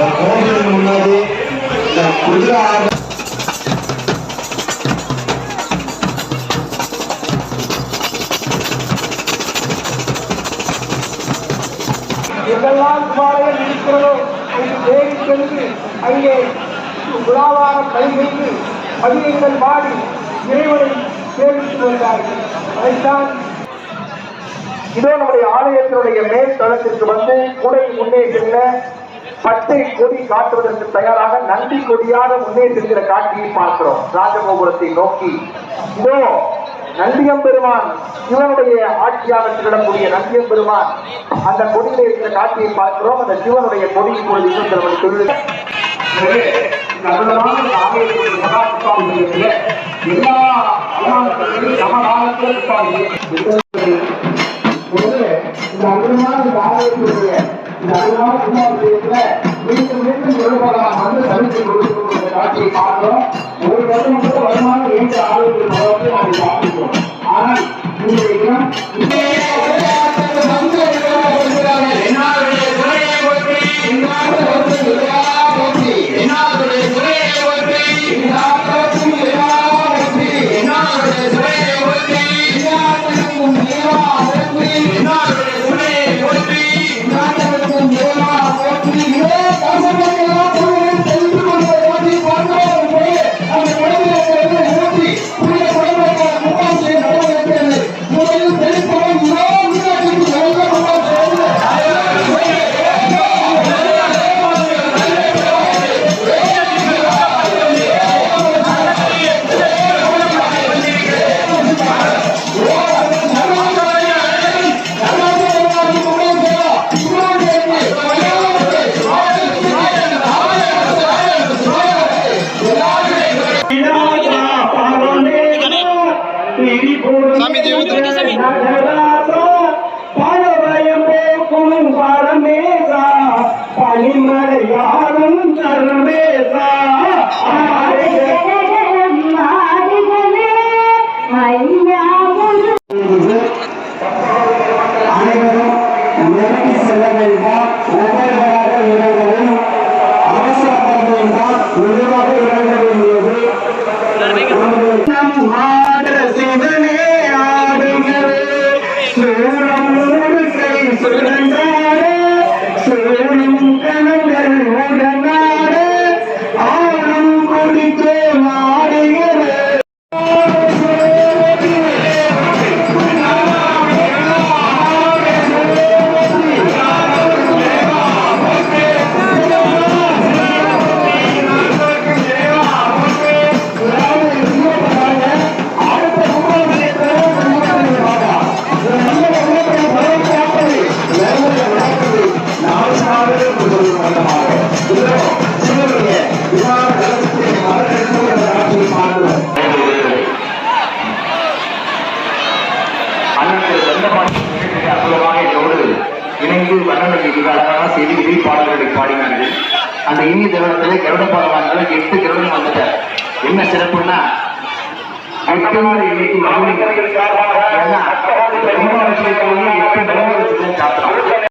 முன்னாடி குதிரை எதெல்லாம் பாறைகள் இருக்கிறதோ அது சென்று அங்கே உலாவார கைதைத்து பதினைந்தல் பாடி இறைவனை சேமித்து வந்தார்கள் அதைத்தான் இதோ நம்முடைய ஆலயத்தினுடைய மேல் தளத்திற்கு வந்து கூடை முன்னே செல்ல பச்சை கொடி காட்டுவதற்கு தயாராக நன்றி கொடியாக முன்னே செல்கிற காட்சியை பார்க்கிறோம். ராஜகோபுரத்தை நோக்கி இதோ நந்தியம் பெருமான் சிவனுடைய ஆட்சியாக திகழக்கூடிய நந்தியம் பெருமான். அந்த கொடியில இருக்கிற காட்சியை பார்க்கிறோம். அந்த சிவனுடைய கொடி இப்பொழுது இன்னும் சில சொல்லு எனவே, இந்த இந்த சமகாலத்தில் இந்த அற்புதமான இந்த ஆலயத்தினுடைய கும்பாபிஷேகத்துல மீண்டும் மீண்டும் நிருபகலாம் வந்து தரித்து கொடுக்கக்கூடிய காட்சியை பார்க்கிறோம் ஒரு வருடம் கூட வருமானம் ஆனால் இன்றைய தினம் பனிமலையாரும் தர்மேசா அனைவரும் நெருங்கி செல்ல வேண்டாம்? ஒவ்வொருவராக மிக அழகான செய்தி இறை பாடல்களை பாடினார்கள். அந்த இனிய திருவிழத்தில் கருட பகவான்கள் எட்டு கிரகம் வந்துட்டார். என்ன சிறப்புன்னா எட்டு நாள் எட்டு